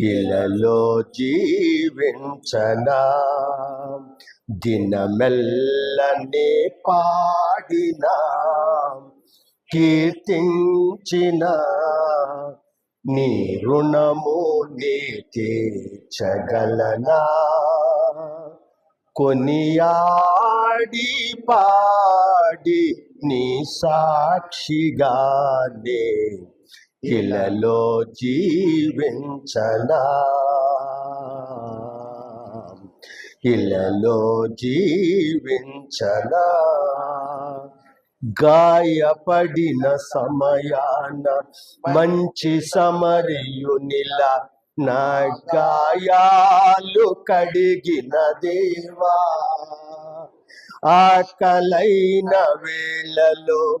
ఇలలో జీవించనా? దినమెల్లని పాడిన? కీర్తించిన నీ రుణము నీ తీర్చగలనా? కొనియాడి పాడి నీ సాక్షిగానే ఇలలో జీవించనా? ఇలలో జీవించనా? గాయపడిన సమయాన మంచి సమరయునిలా నా గాయాలు కడిగిన దేవా. ఆకలైన వేళలో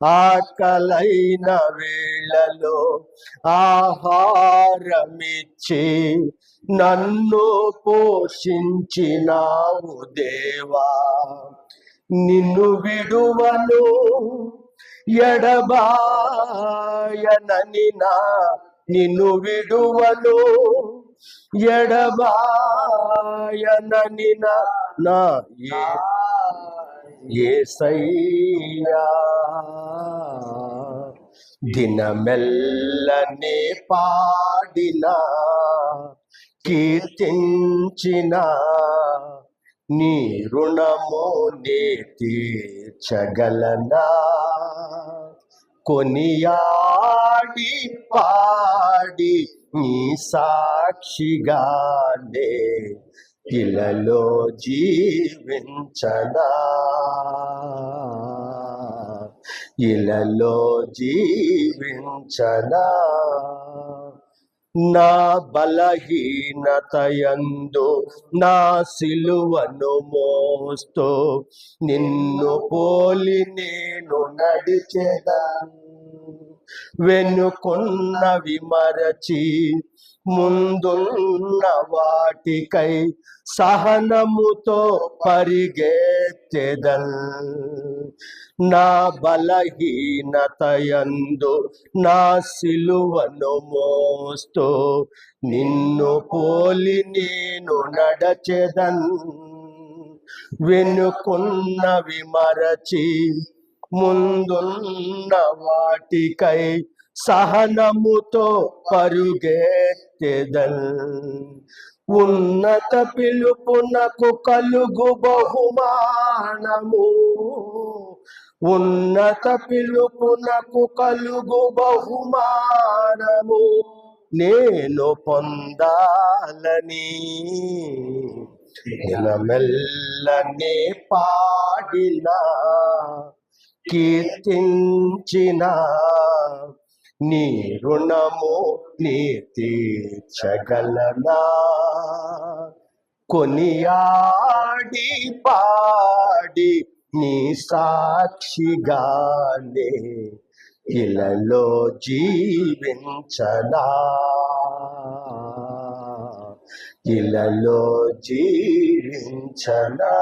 ఆకలైన వేళలో ఆహారమిచ్చి నన్ను పోషించినావు దేవా. నిన్ను విడువను ఎడబాయనని నా నిన్ను విడువను ఎడబాయనని నా నా ఏ ఏసయ్యా దినమెల్లనే పాడిన కీర్తించిన నీ రుణము నే తీర్చగలనా? కొనియాడి పాడి నీ సాక్షిగానే ఇలలో జీవించనా? ఇలలో జీవించనా? నా బలహీనతయందు నా సిలువను మోస్తూ నిన్ను పోలి నేను నడిచేదా వెనుకున్నవి మరచి ముందున్న వాటికై సహనముతో పరిగెత్తెదల్ నా బలహీనతయందు నా సిలువను మోస్తూ నిన్ను పోలి నేను నడచెదన్. వెనుకున్నవి మరచి ముందున్న వాటికై సహనముతో పరుగెత్తెదన్. ఉన్నత పిలుపునకు కలుగు బహుమానము. ఉన్నత పిలుపునకు కలుగు బహుమానము. నేను పొందాలని దినమెల్లనే పాడిన. కీర్తించిన నీ రుణము నీ తీర్చగలనా? కొనియాడి పాడి నీ సాక్షిగానే ఇలలో జీవించనా? ఇలలో జీవించనా?